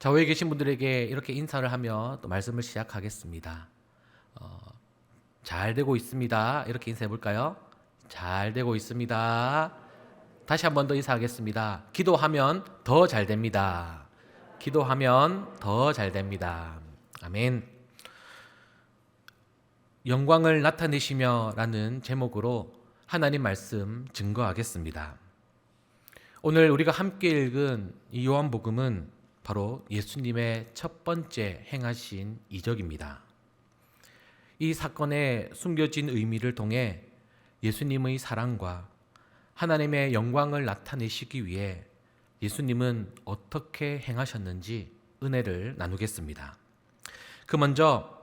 좌우에 계신 분들에게 이렇게 인사를 하며 또 말씀을 시작하겠습니다. 어, 잘 되고 있습니다. 이렇게 인사해 볼까요? 잘 되고 있습니다. 다시 한 번 더 인사하겠습니다. 기도하면 더 잘 됩니다. 기도하면 더 잘 됩니다. 아멘. 영광을 나타내시며라는 제목으로 하나님 말씀 증거하겠습니다. 오늘 우리가 함께 읽은 이 요한복음은 바로 예수님의 첫 번째 행하신 이적입니다. 이 사건의 숨겨진 의미를 통해 예수님의 사랑과 하나님의 영광을 나타내시기 위해 예수님은 어떻게 행하셨는지 은혜를 나누겠습니다. 그 먼저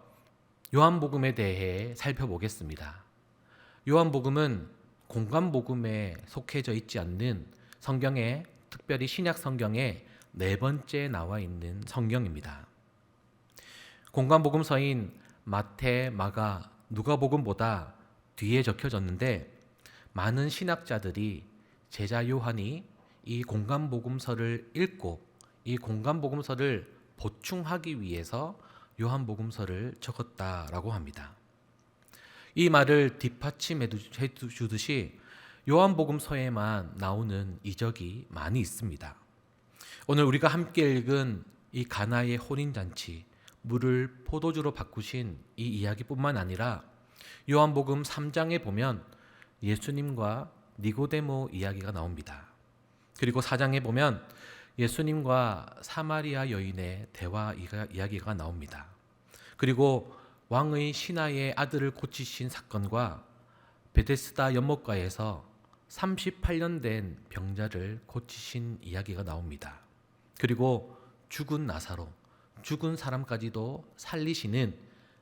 요한복음에 대해 살펴보겠습니다. 요한복음은 공간복음에 속해져 있지 않는 성경에 특별히 신약 성경에 네 번째 나와 있는 성경입니다. 공간복음서인 마태, 마가, 누가복음보다 뒤에 적혀졌는데 많은 신학자들이 제자 요한이 이 공간복음서를 읽고 이 공간복음서를 보충하기 위해서 요한복음서를 적었다라고 합니다. 이 말을 뒷받침해 주듯이 요한복음서에만 나오는 이적이 많이 있습니다. 오늘 우리가 함께 읽은 이 가나의 혼인 잔치, 물을 포도주로 바꾸신 이 이야기뿐만 아니라 요한복음 3장에 보면 예수님과 니고데모 이야기가 나옵니다. 그리고 4장에 보면 예수님과 사마리아 여인의 대화 이야기가 나옵니다. 그리고 왕의 신하의 아들을 고치신 사건과 베데스다 연못가에서 38년 된 병자를 고치신 이야기가 나옵니다. 그리고 죽은 나사로, 죽은 사람까지도 살리시는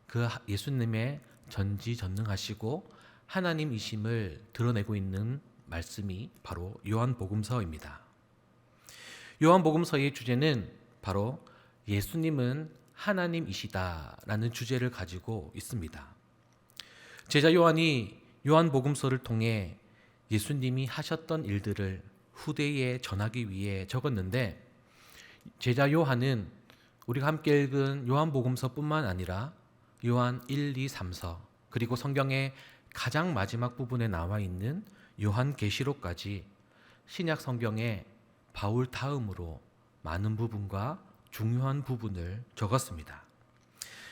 그 예수님의 전지전능하시고 하나님이심을 드러내고 있는 말씀이 바로 요한복음서입니다. 요한복음서의 주제는 바로 예수님은 하나님이시다라는 주제를 가지고 있습니다. 제자 요한이 요한복음서를 통해 예수님이 하셨던 일들을 후대에 전하기 위해 적었는데 제자 요한은 우리가 함께 읽은 요한복음서뿐만 아니라 요한 1, 2, 3서 그리고 성경의 가장 마지막 부분에 나와 있는 요한계시록까지 신약 성경에 바울 다음으로 많은 부분과 중요한 부분을 적었습니다.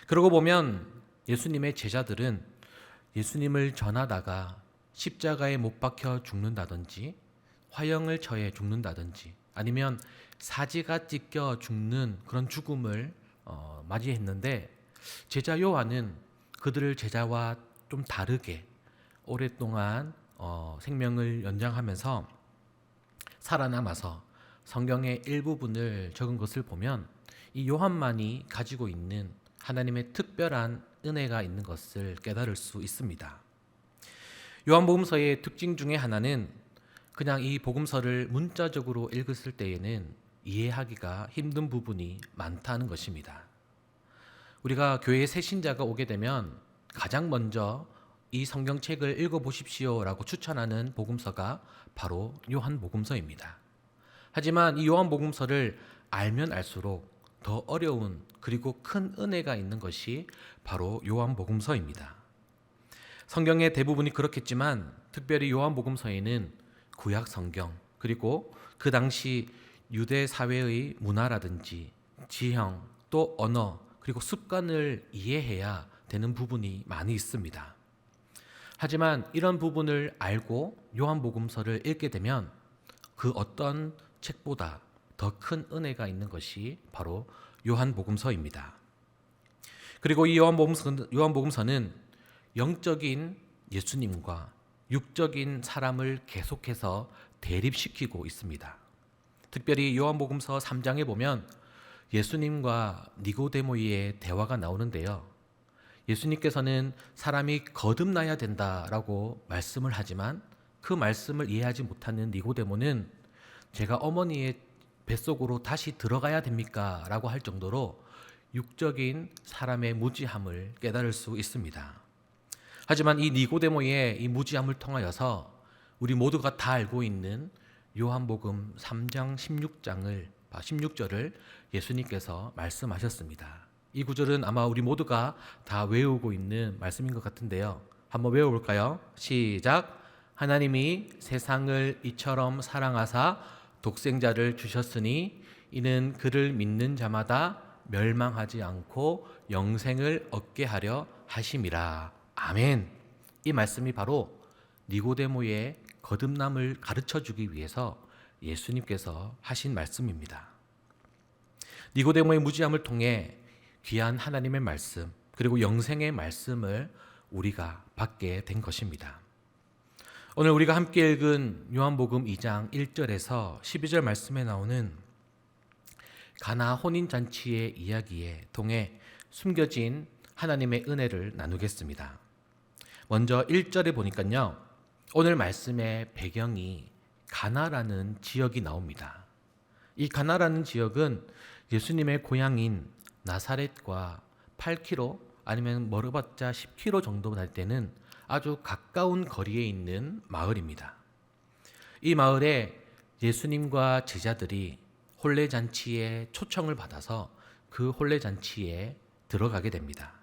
그러고 보면 예수님의 제자들은 예수님을 전하다가 십자가에 못 박혀 죽는다든지 화형을 처해 죽는다든지 아니면 사지가 찢겨 죽는 그런 죽음을 어, 맞이했는데 제자 요한은 그들을 제자와 좀 다르게 오랫동안 어, 생명을 연장하면서 살아남아서 성경의 일부분을 적은 것을 보면 이 요한만이 가지고 있는 하나님의 특별한 은혜가 있는 것을 깨달을 수 있습니다. 요한복음서의 특징 중에 하나는 그냥 이 복음서를 문자적으로 읽었을 때에는 이해하기가 힘든 부분이 많다는 것입니다. 우리가 교회에 새 신자가 오게 되면 가장 먼저 이 성경책을 읽어보십시오라고 추천하는 복음서가 바로 요한복음서입니다. 하지만 이 요한복음서를 알면 알수록 더 어려운 그리고 큰 은혜가 있는 것이 바로 요한복음서입니다. 성경의 대부분이 그렇겠지만 특별히 요한복음서에는 구약 성경 그리고 그 당시 유대 사회의 문화라든지 지형 또 언어 그리고 습관을 이해해야 되는 부분이 많이 있습니다. 하지만 이런 부분을 알고 요한복음서를 읽게 되면 그 어떤 책보다 더 큰 은혜가 있는 것이 바로 요한복음서입니다. 그리고 이 요한복음서, 요한복음서는 영적인 예수님과 육적인 사람을 계속해서 대립시키고 있습니다. 특별히 요한복음서 3장에 보면 예수님과 니고데모의 대화가 나오는데요. 예수님께서는 사람이 거듭나야 된다라고 말씀을 하지만 그 말씀을 이해하지 못하는 니고데모는 제가 어머니의 뱃속으로 다시 들어가야 됩니까? 라고 할 정도로 육적인 사람의 무지함을 깨달을 수 있습니다. 하지만 이 니고데모의 이 무지함을 통하여서 우리 모두가 다 알고 있는 요한복음 3장 16장을 16절을 예수님께서 말씀하셨습니다. 이 구절은 아마 우리 모두가 다 외우고 있는 말씀인 것 같은데요. 한번 외워볼까요? 시작. 하나님이 세상을 이처럼 사랑하사 독생자를 주셨으니 이는 그를 믿는 자마다 멸망하지 않고 영생을 얻게 하려 하심이라. 아멘. 이 말씀이 바로 니고데모의 거듭남을 가르쳐 주기 위해서 예수님께서 하신 말씀입니다. 니고데모의 무지함을 통해 귀한 하나님의 말씀 그리고 영생의 말씀을 우리가 받게 된 것입니다. 오늘 우리가 함께 읽은 요한복음 2장 1절에서 12절 말씀에 나오는 가나 혼인 잔치의 이야기에 통해 숨겨진 하나님의 은혜를 나누겠습니다. 먼저 1절에 보니까요. 오늘 말씀의 배경이 가나라는 지역이 나옵니다. 이 가나라는 지역은 예수님의 고향인 나사렛과 8km 아니면 멀어봤자 10km 정도 될 때는 아주 가까운 거리에 있는 마을입니다. 이 마을에 예수님과 제자들이 혼례 잔치에 초청을 받아서 그 혼례 잔치에 들어가게 됩니다.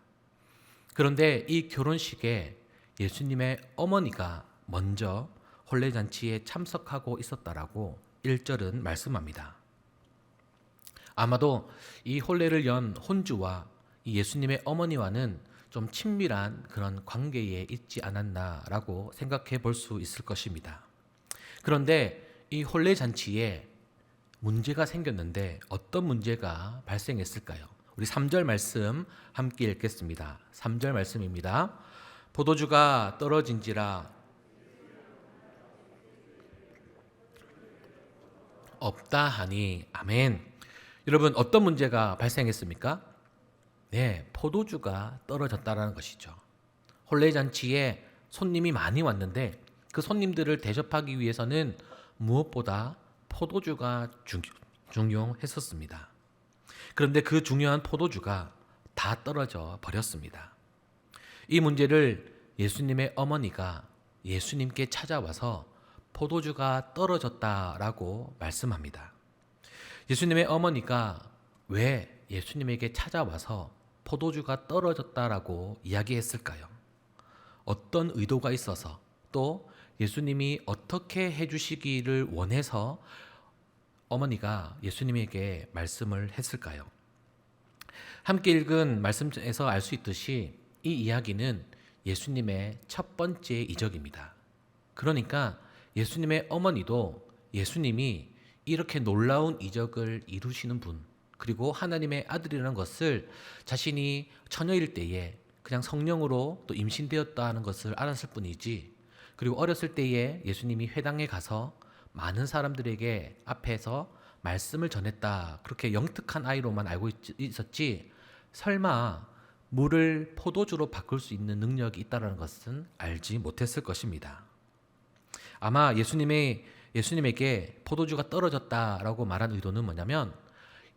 그런데 이 결혼식에 예수님의 어머니가 먼저 혼례 잔치에 참석하고 있었다라고 1절은 말씀합니다. 아마도 이 혼례를 연 혼주와 이 예수님의 어머니와는 좀 친밀한 그런 관계에 있지 않았나라고 생각해 볼 수 있을 것입니다. 그런데 이 혼례 잔치에 문제가 생겼는데 어떤 문제가 발생했을까요? 우리 3절 말씀 함께 읽겠습니다. 3절 말씀입니다. 포도주가 떨어진지라 없다 하니 아멘. 여러분 어떤 문제가 발생했습니까? 네, 포도주가 떨어졌다라는 것이죠. 혼례 잔치에 손님이 많이 왔는데 그 손님들을 대접하기 위해서는 무엇보다 포도주가 중, 중요했었습니다. 그런데 그 중요한 포도주가 다 떨어져 버렸습니다. 이 문제를 예수님의 어머니가 예수님께 찾아와서 포도주가 떨어졌다라고 말씀합니다. 예수님의 어머니가 왜 예수님에게 찾아와서 포도주가 떨어졌다라고 이야기했을까요? 어떤 의도가 있어서 또 예수님이 어떻게 해주시기를 원해서 어머니가 예수님에게 말씀을 했을까요? 함께 읽은 말씀에서 알 수 있듯이 이 이야기는 예수님의 첫 번째 이적입니다. 그러니까 예수님의 어머니도 예수님이 이렇게 놀라운 이적을 이루시는 분, 그리고 하나님의 아들이라는 것을 자신이 처녀일 때에 그냥 성령으로 또 임신되었다는 것을 알았을 뿐이지 그리고 어렸을 때에 예수님이 회당에 가서 많은 사람들에게 앞에서 말씀을 전했다. 그렇게 영특한 아이로만 알고 있었지 설마 물을 포도주로 바꿀 수 있는 능력이 있다는 것은 알지 못했을 것입니다. 아마 예수님의 예수님에게 포도주가 떨어졌다라고 말한 의도는 뭐냐면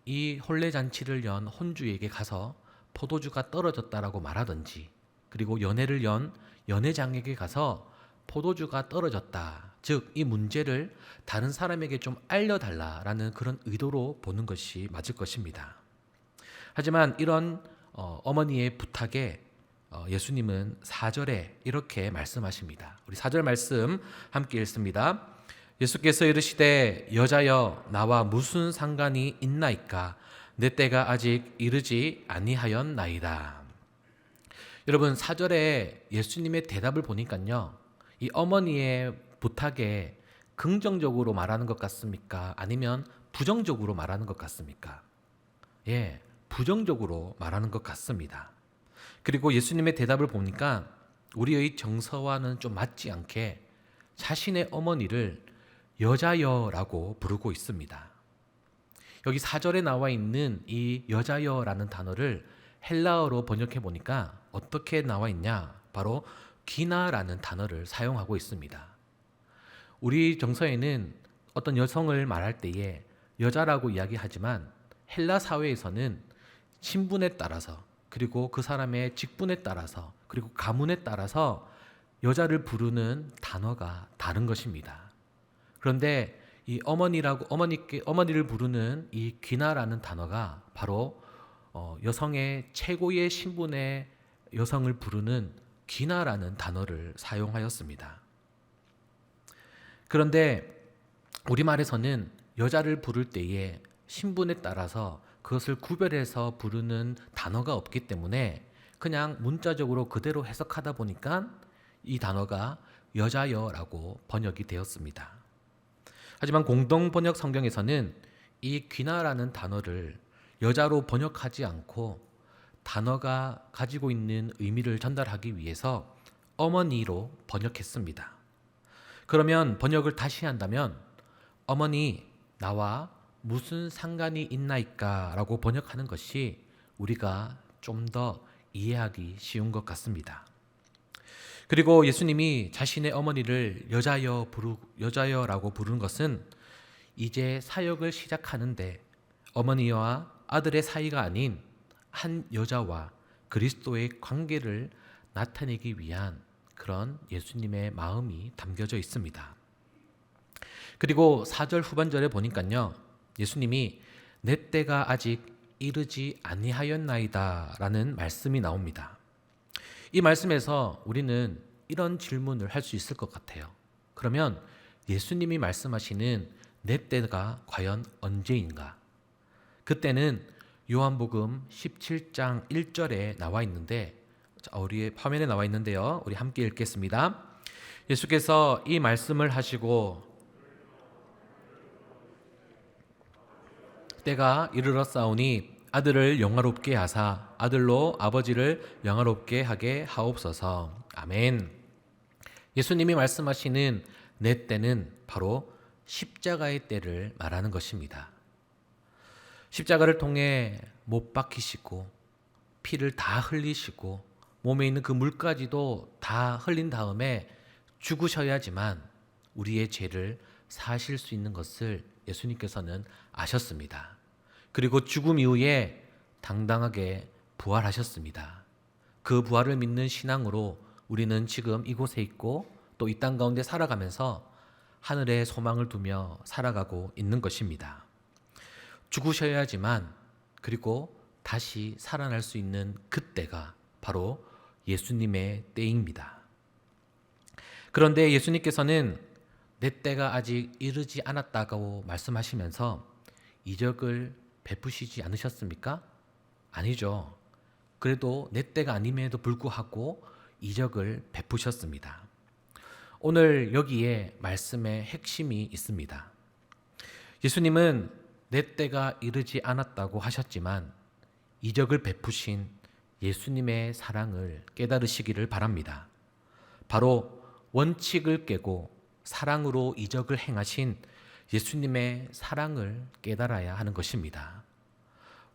이 혼례 잔치를 연 혼주에게 가서 포도주가 떨어졌다라고 말하든지 그리고 연회를 연 연회장에게 가서 포도주가 떨어졌다. 즉, 이 문제를 다른 사람에게 좀 알려달라라는 그런 의도로 보는 것이 맞을 것입니다. 하지만 이런 어, 머니의 부탁에 어, 예수님은 4절에 이렇게 말씀하십니다. 우리 4절 말씀 함께 읽습니다. 예수께서 이르시되 여자여 나와 무슨 상관이 있나이까 내 때가 아직 이르지 아니하였나이다. 여러분 4절에 예수님의 대답을 보니까요. 이 어머니의 부탁에 긍정적으로 말하는 것 같습니까? 아니면 부정적으로 말하는 것 같습니까? 예, 부정적으로 말하는 것 같습니다. 그리고 예수님의 대답을 보니까 우리의 정서와는 좀 맞지 않게 자신의 어머니를 여자여라고 부르고 있습니다. 여기 사절에 나와 있는 이 여자여라는 단어를 헬라어로 번역해 보니까 어떻게 나와 있냐? 바로 기나라는 단어를 사용하고 있습니다. 우리 정서에는 어떤 여성을 말할 때에 여자라고 이야기하지만 헬라 사회에서는 신분에 따라서 그리고 그 사람의 직분에 따라서 그리고 가문에 따라서 여자를 부르는 단어가 다른 것입니다. 그런데 이 어머니라고 어머니께 어머니를 부르는 이 귀나라는 단어가 바로 어, 여성의 최고의 신분의 여성을 부르는 귀나라는 단어를 사용하였습니다. 그런데 우리말에서는 여자를 부를 때에 신분에 따라서 그것을 구별해서 부르는 단어가 없기 때문에 그냥 문자적으로 그대로 해석하다 보니까 이 단어가 여자여라고 번역이 되었습니다. 하지만 공동 번역 성경에서는 이 귀나라는 단어를 여자로 번역하지 않고 단어가 가지고 있는 의미를 전달하기 위해서 어머니로 번역했습니다. 그러면 번역을 다시 한다면 어머니 나와 무슨 상관이 있나이까라고 번역하는 것이 우리가 좀 더 이해하기 쉬운 것 같습니다. 그리고 예수님이 자신의 어머니를 여자여 부르 여자여라고 부르는 것은 이제 사역을 시작하는데 어머니와 아들의 사이가 아닌 한 여자와 그리스도의 관계를 나타내기 위한 그런 예수님의 마음이 담겨져 있습니다. 그리고 4절 후반절에 보니까요. 예수님이 내 때가 아직 이르지 아니하였나이다라는 말씀이 나옵니다. 이 말씀에서 우리는 이런 질문을 할 수 있을 것 같아요. 그러면 예수님이 말씀하시는 내 때가 과연 언제인가? 그때는 요한복음 17장 1절에 나와 있는데 우리의 화면에 나와 있는데요. 우리 함께 읽겠습니다. 예수께서 이 말씀을 하시고 때가 이르러 싸우니 아들을 영화롭게 하사 아들로 아버지를 영화롭게 하게 하옵소서. 아멘. 예수님이 말씀하시는 내 때는 바로 십자가의 때를 말하는 것입니다. 십자가를 통해 못 박히시고 피를 다 흘리시고 몸에 있는 그 물까지도 다 흘린 다음에 죽으셔야지만 우리의 죄를 사실 수 있는 것을 예수님께서는 아셨습니다. 그리고 죽음 이후에 당당하게 부활하셨습니다. 그 부활을 믿는 신앙으로 우리는 지금 이곳에 있고 또 이 땅 가운데 살아가면서 하늘에 소망을 두며 살아가고 있는 것입니다. 죽으셔야지만 그리고 다시 살아날 수 있는 그때가 바로 예수님의 때입니다. 그런데 예수님께서는 내 때가 아직 이르지 않았다고 말씀하시면서 이적을 베푸시지 않으셨습니까? 아니죠. 그래도 내 때가 아님에도 불구하고 이적을 베푸셨습니다. 오늘 여기에 말씀의 핵심이 있습니다. 예수님은 내 때가 이르지 않았다고 하셨지만 이적을 베푸신 예수님의 사랑을 깨달으시기를 바랍니다. 바로 원칙을 깨고 사랑으로 이적을 행하신 예수님의 사랑을 깨달아야 하는 것입니다.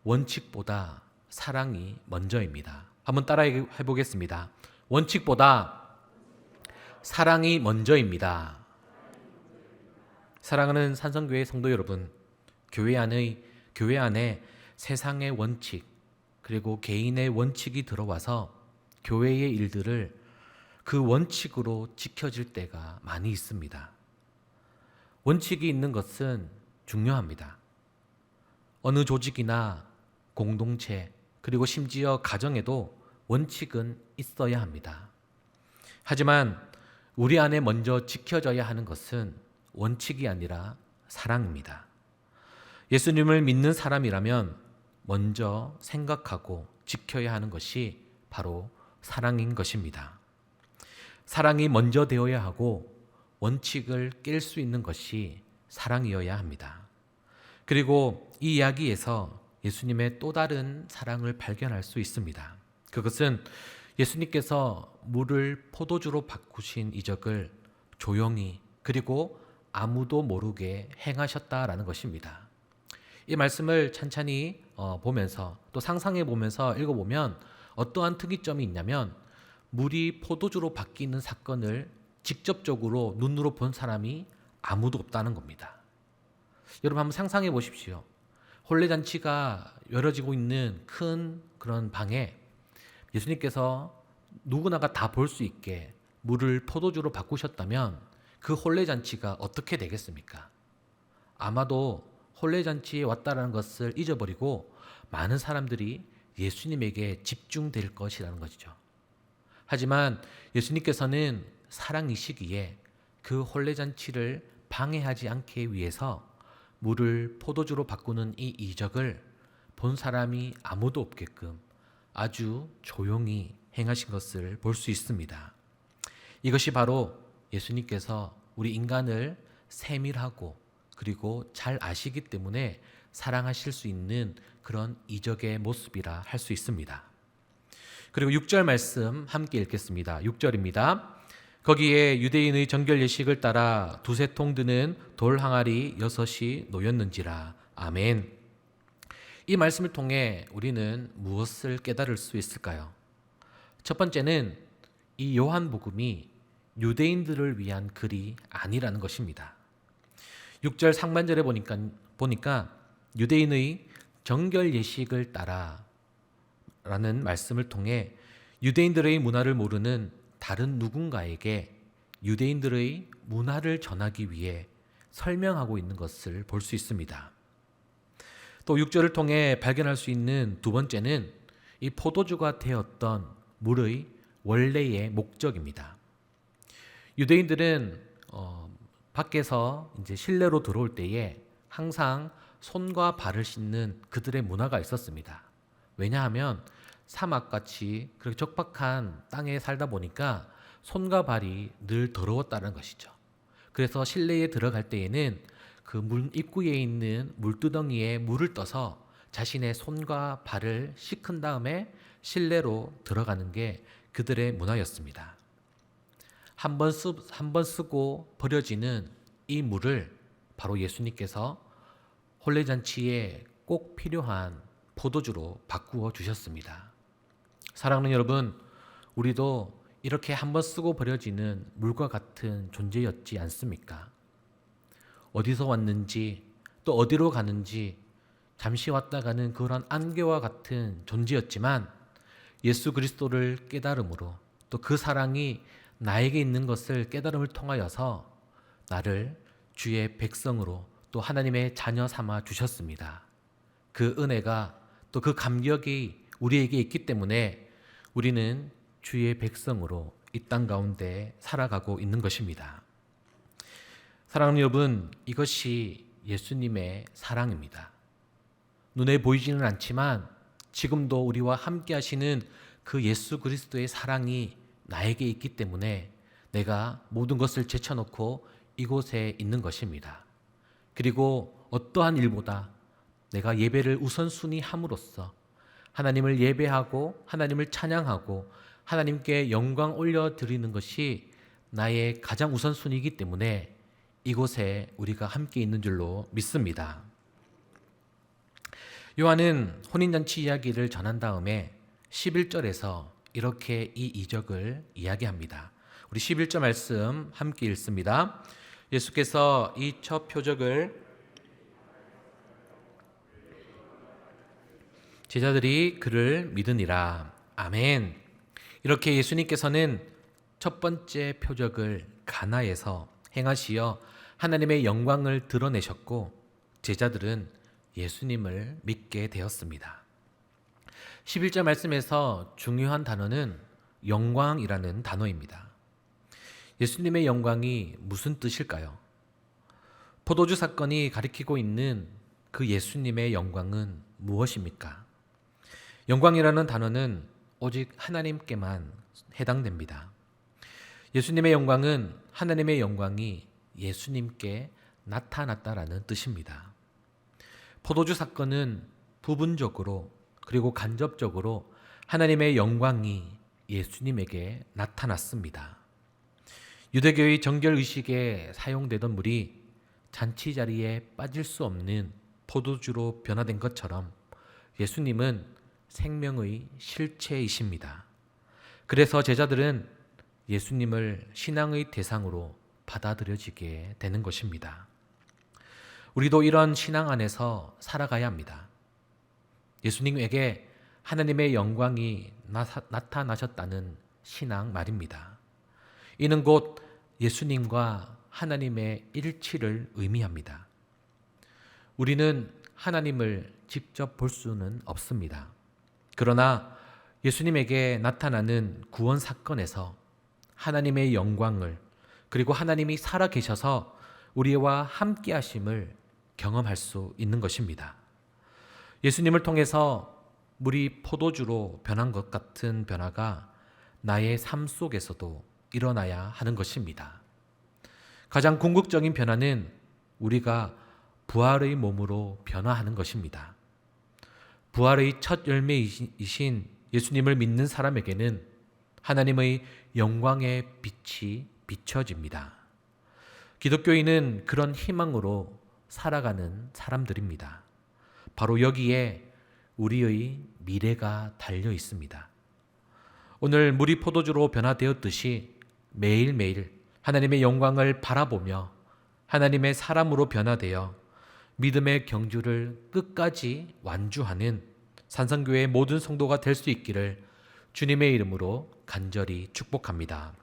원칙보다 사랑이 먼저입니다. 한번 따라해 보겠습니다. 원칙보다 사랑이 먼저입니다. 사랑하는 산성교회 성도 여러분, 교회 안의 교회 안에 세상의 원칙 그리고 개인의 원칙이 들어와서 교회의 일들을 그 원칙으로 지켜질 때가 많이 있습니다. 원칙이 있는 것은 중요합니다. 어느 조직이나 공동체 그리고 심지어 가정에도 원칙은 있어야 합니다. 하지만 우리 안에 먼저 지켜져야 하는 것은 원칙이 아니라 사랑입니다. 예수님을 믿는 사람이라면 먼저 생각하고 지켜야 하는 것이 바로 사랑인 것입니다. 사랑이 먼저 되어야 하고 원칙을 깰 수 있는 것이 사랑이어야 합니다. 그리고 이 이야기에서 예수님의 또 다른 사랑을 발견할 수 있습니다. 그것은 예수님께서 물을 포도주로 바꾸신 이적을 조용히 그리고 아무도 모르게 행하셨다라는 것입니다. 이 말씀을 찬찬히 어, 보면서 또 상상해 보면서 읽어보면 어떠한 특이점이 있냐면 물이 포도주로 바뀌는 사건을 직접적으로 눈으로 본 사람이 아무도 없다는 겁니다. 여러분 한번 상상해 보십시오. 혼례잔치가 열어지고 있는 큰 그런 방에 예수님께서 누구나가 다 볼 수 있게 물을 포도주로 바꾸셨다면 그 혼례잔치가 어떻게 되겠습니까? 아마도 혼례잔치에 왔다라는 것을 잊어버리고 많은 사람들이 예수님에게 집중될 것이라는 것이죠. 하지만 예수님께서는 사랑이시기에 그 혼례잔치를 방해하지 않기 위해서 물을 포도주로 바꾸는 이 이적을 본 사람이 아무도 없게끔 아주 조용히 행하신 것을 볼 수 있습니다. 이것이 바로 예수님께서 우리 인간을 세밀하고 그리고 잘 아시기 때문에 사랑하실 수 있는 그런 이적의 모습이라 할 수 있습니다. 그리고 6절 말씀 함께 읽겠습니다. 6절입니다. 거기에 유대인의 정결 예식을 따라 두세 통 드는 돌 항아리 여섯이 놓였는지라. 아멘. 이 말씀을 통해 우리는 무엇을 깨달을 수 있을까요? 첫 번째는 이 요한복음이 유대인들을 위한 글이 아니라는 것입니다. 6절 상반절에 보니까 보니까 유대인의 정결 예식을 따라 라는 말씀을 통해 유대인들의 문화를 모르는 다른 누군가에게 유대인들의 문화를 전하기 위해 설명하고 있는 것을 볼 수 있습니다. 또 6절을 통해 발견할 수 있는 두 번째는 이 포도주가 되었던 물의 원래의 목적입니다. 유대인들은 어, 밖에서 이제 실내로 들어올 때에 항상 손과 발을 씻는 그들의 문화가 있었습니다. 왜냐하면 사막같이 그렇게 적박한 땅에 살다 보니까 손과 발이 늘 더러웠다는 것이죠. 그래서 실내에 들어갈 때에는 그 문 입구에 있는 물두덩이에 물을 떠서 자신의 손과 발을 씻은 다음에 실내로 들어가는 게 그들의 문화였습니다. 한번 한번 쓰고 버려지는 이 물을 바로 예수님께서 혼례잔치에 꼭 필요한 포도주로 바꾸어 주셨습니다. 사랑하는 여러분, 우리도 이렇게 한번 쓰고 버려지는 물과 같은 존재였지 않습니까? 어디서 왔는지 또 어디로 가는지 잠시 왔다 가는 그런 안개와 같은 존재였지만 예수 그리스도를 깨달음으로 또 그 사랑이 나에게 있는 것을 깨달음을 통하여서 나를 주의 백성으로 또 하나님의 자녀 삼아 주셨습니다. 그 은혜가 또 그 감격이 우리에게 있기 때문에 우리는 주의 백성으로 이 땅 가운데 살아가고 있는 것입니다. 사랑하는 여러분, 이것이 예수님의 사랑입니다. 눈에 보이지는 않지만 지금도 우리와 함께 하시는 그 예수 그리스도의 사랑이 나에게 있기 때문에 내가 모든 것을 제쳐놓고 이곳에 있는 것입니다. 그리고 어떠한 일보다 내가 예배를 우선순위 함으로써 하나님을 예배하고 하나님을 찬양하고 하나님께 영광 올려드리는 것이 나의 가장 우선순위이기 때문에 이곳에 우리가 함께 있는 줄로 믿습니다. 요한은 혼인잔치 이야기를 전한 다음에 11절에서 이렇게 이 이적을 이야기합니다. 우리 11절 말씀 함께 읽습니다. 예수께서 이 첫 표적을 제자들이 그를 믿으니라. 아멘. 이렇게 예수님께서는 첫 번째 표적을 가나에서 행하시어 하나님의 영광을 드러내셨고 제자들은 예수님을 믿게 되었습니다. 11절 말씀에서 중요한 단어는 영광이라는 단어입니다. 예수님의 영광이 무슨 뜻일까요? 포도주 사건이 가리키고 있는 그 예수님의 영광은 무엇입니까? 영광이라는 단어는 오직 하나님께만 해당됩니다. 예수님의 영광은 하나님의 영광이 예수님께 나타났다라는 뜻입니다. 포도주 사건은 부분적으로 그리고 간접적으로 하나님의 영광이 예수님에게 나타났습니다. 유대교의 정결 의식에 사용되던 물이 잔치 자리에 빠질 수 없는 포도주로 변화된 것처럼 예수님은 생명의 실체이십니다. 그래서 제자들은 예수님을 신앙의 대상으로 받아들여지게 되는 것입니다. 우리도 이런 신앙 안에서 살아가야 합니다. 예수님에게 하나님의 영광이 나타나셨다는 신앙 말입니다. 이는 곧 예수님과 하나님의 일치를 의미합니다. 우리는 하나님을 직접 볼 수는 없습니다. 그러나 예수님에게 나타나는 구원 사건에서 하나님의 영광을 그리고 하나님이 살아 계셔서 우리와 함께 하심을 경험할 수 있는 것입니다. 예수님을 통해서 물이 포도주로 변한 것 같은 변화가 나의 삶 속에서도 일어나야 하는 것입니다. 가장 궁극적인 변화는 우리가 부활의 몸으로 변화하는 것입니다. 부활의 첫 열매이신 예수님을 믿는 사람에게는 하나님의 영광의 빛이 비춰집니다. 기독교인은 그런 희망으로 살아가는 사람들입니다. 바로 여기에 우리의 미래가 달려 있습니다. 오늘 물이 포도주로 변화되었듯이 매일매일 하나님의 영광을 바라보며 하나님의 사람으로 변화되어 믿음의 경주를 끝까지 완주하는 산성교회의 모든 성도가 될 수 있기를 주님의 이름으로 간절히 축복합니다.